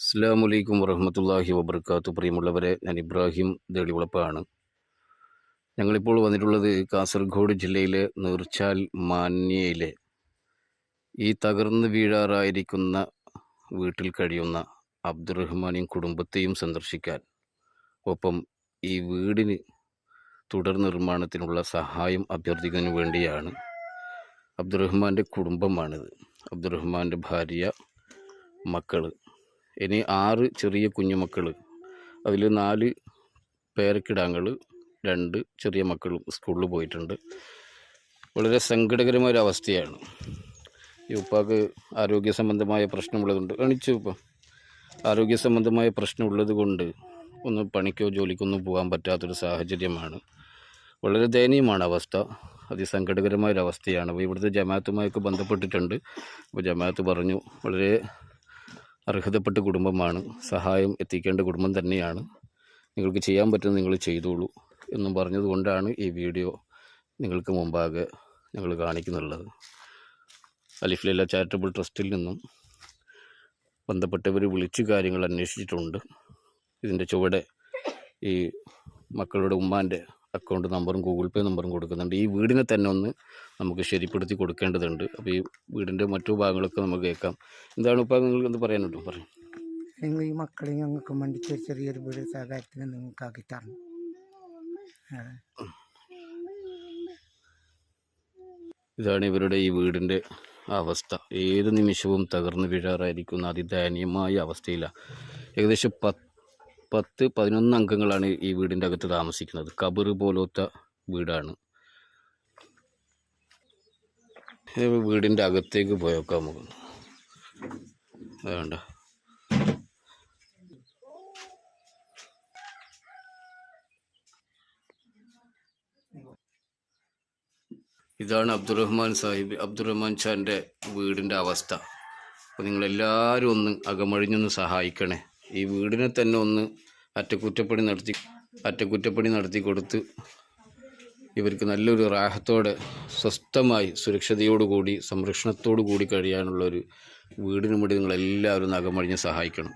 അസ്സാം വലൈക്കും വറഹമത്തല്ലാഹി വബർക്കാത്തു പ്രിയമുള്ളവരെ ഞാൻ ഇബ്രാഹിം ദേളിവളപ്പാണ്. ഞങ്ങളിപ്പോൾ വന്നിട്ടുള്ളത് കാസർഗോഡ് ജില്ലയിലെ നീർച്ചാൽ മാന്യയിലെ ഈ തകർന്നു വീഴാറായിരിക്കുന്ന വീട്ടിൽ കഴിയുന്ന അബ്ദുറഹ്മാനെയും കുടുംബത്തെയും സന്ദർശിക്കാൻ. ഒപ്പം ഈ വീടിന് തുടർ നിർമ്മാണത്തിനുള്ള സഹായം അഭ്യർത്ഥിക്കുന്നതിന് വേണ്ടിയാണ് അബ്ദുറഹ്മാന്റെ കുടുംബമാണിത്. അബ്ദുറഹ്മാന്റെ ഭാര്യ മക്കൾ ഇനി ആറ് ചെറിയ കുഞ്ഞുമക്കൾ അതിൽ നാല് പേരക്കിടാങ്ങൾ രണ്ട് ചെറിയ മക്കളും സ്കൂളിൽ പോയിട്ടുണ്ട്. വളരെ സങ്കടകരമായ ഒരു അവസ്ഥയാണ്. ഈ ഉപ്പാക്ക് ആരോഗ്യ സംബന്ധമായ പ്രശ്നമുള്ളതുകൊണ്ട് എണിച്ചു ഇപ്പം ആരോഗ്യ സംബന്ധമായ പ്രശ്നമുള്ളത് കൊണ്ട് ഒന്ന് പണിക്കോ ജോലിക്കൊന്നും പോകാൻ പറ്റാത്തൊരു സാഹചര്യമാണ്. വളരെ ദയനീയമാണ് അവസ്ഥ. അതിസങ്കടകരമായ ഒരു അവസ്ഥയാണ്. അപ്പോൾ ഇവിടുത്തെ ജമാഅത്തുമായൊക്കെ ബന്ധപ്പെട്ടിട്ടുണ്ട്. അപ്പോൾ ജമാഅത്ത് പറഞ്ഞു വളരെ അർഹതപ്പെട്ട കുടുംബമാണ്. സഹായം എത്തിക്കേണ്ട കുടുംബം തന്നെയാണ്. നിങ്ങൾക്ക് ചെയ്യാൻ പറ്റുന്നത് നിങ്ങൾ ചെയ്തോളൂ എന്നും പറഞ്ഞതുകൊണ്ടാണ് ഈ വീഡിയോ നിങ്ങൾക്ക് മുമ്പാകെ ഞങ്ങൾ കാണിക്കുന്നുള്ളത്. അലിഫ്ലില്ല ചാരിറ്റബിൾ ട്രസ്റ്റിൽ നിന്നും ബന്ധപ്പെട്ടവർ വിളിച്ച് കാര്യങ്ങൾ അന്വേഷിച്ചിട്ടുണ്ട്. ഇതിന്റെ ചുവടെ ഈ മക്കളുടെ ഉമ്മാന്റെ അക്കൗണ്ട് നമ്പറും ഗൂഗിൾ പേ നമ്പറും കൊടുക്കുന്നുണ്ട്. ഈ വീടിനെ തന്നെ ഒന്ന് നമുക്ക് ശരിപ്പെടുത്തി കൊടുക്കേണ്ടതുണ്ട്. അപ്പോൾ ഈ വീടിന്റെ മറ്റു ഭാഗങ്ങളൊക്കെ നമുക്ക് കേൾക്കാം. എന്താണ് ഇപ്പോൾ നിങ്ങൾക്ക് എന്ത് പറയാനുണ്ടോ? പറയും. നിങ്ങൾ ഈ മക്കളെ ഞങ്ങൾക്ക് വേണ്ടി ചെറിയ ചെറിയൊരു വീട് സഹായത്തിന് നിങ്ങൾക്ക് ആക്കി തരണം. ഇതാണ് ഇവരുടെ ഈ വീടിന്റെ അവസ്ഥ. ഏത് നിമിഷവും തകർന്നു വീഴാറായിരിക്കുന്ന അതിദയനീയമായ അവസ്ഥയിലാണ് ഏകദേശം പത്ത് പത്ത് പതിനൊന്ന് അംഗങ്ങളാണ് ഈ വീടിന്റെ അകത്ത് താമസിക്കുന്നത്. കബറ് പോലത്തെ വീടാണ്. വീടിന്റെ അകത്തേക്ക് പോയേക്കാം നമുക്ക്. വേണ്ട ഇതാണ് അബ്ദുറഹ്മാൻ സാഹിബ്. അബ്ദുറഹ്മാൻ ഷാന്റെ വീടിന്റെ അവസ്ഥ. അപ്പോൾ നിങ്ങളെല്ലാവരും ഒന്ന് അകമഴിഞ്ഞൊന്ന് സഹായിക്കണേ. ഈ വീടിനെ തന്നെ ഒന്ന് അറ്റകുറ്റപ്പണി നടത്തി അറ്റകുറ്റപ്പണി നടത്തി കൊടുത്ത് ഇവർക്ക് നല്ലൊരു റാഹത്തോടെ സ്വസ്ഥമായി സുരക്ഷതയോടുകൂടി സംരക്ഷണത്തോടു കൂടി കഴിയാനുള്ളൊരു വീടിന് വേണ്ടി നിങ്ങളെല്ലാവരും നഖമഴിഞ്ഞ് സഹായിക്കണം.